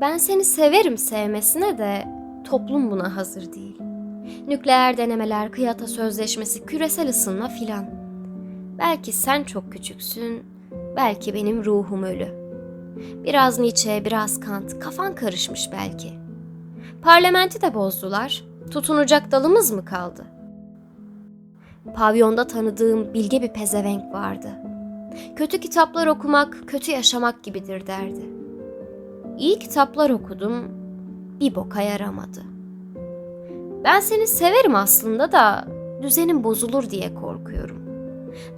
Ben seni severim sevmesine de toplum buna hazır değil. Nükleer denemeler, kıyata sözleşmesi, küresel ısınma filan. Belki sen çok küçüksün, belki benim ruhum ölü. Biraz Nietzsche, biraz Kant, kafan karışmış belki. Parlamenti de bozdular, tutunacak dalımız mı kaldı? Pavyonda tanıdığım bilge bir pezevenk vardı. Kötü kitaplar okumak, kötü yaşamak gibidir derdi. İyi kitaplar okudum, bir boka yaramadı. Ben seni severim aslında da düzenin bozulur diye korkuyorum.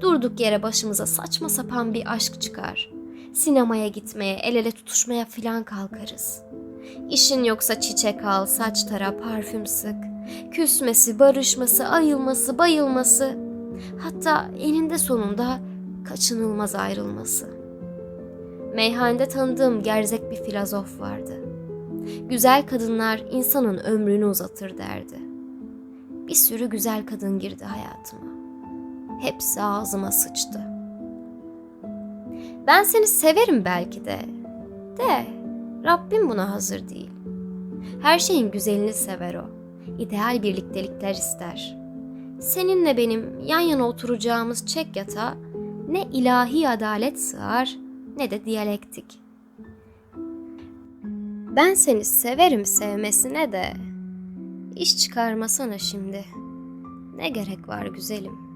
Durduk yere başımıza saçma sapan bir aşk çıkar. Sinemaya gitmeye, el ele tutuşmaya filan kalkarız. İşin yoksa çiçek al, saç tara, parfüm sık. Küsmesi, barışması, ayılması, bayılması. Hatta eninde sonunda kaçınılmaz ayrılması. Meyhanede tanıdığım gerzek bir filozof vardı. Güzel kadınlar insanın ömrünü uzatır derdi. Bir sürü güzel kadın girdi hayatıma. Hepsi ağzıma sıçtı. Ben seni severim belki de. De Rabbim buna hazır değil. Her şeyin güzelini sever o. İdeal birliktelikler ister. Seninle benim yan yana oturacağımız çek yatağa ne ilahi adalet sığar ne de diyalektik. Ben seni severim sevmesine de iş çıkarmasana şimdi. Ne gerek var güzelim?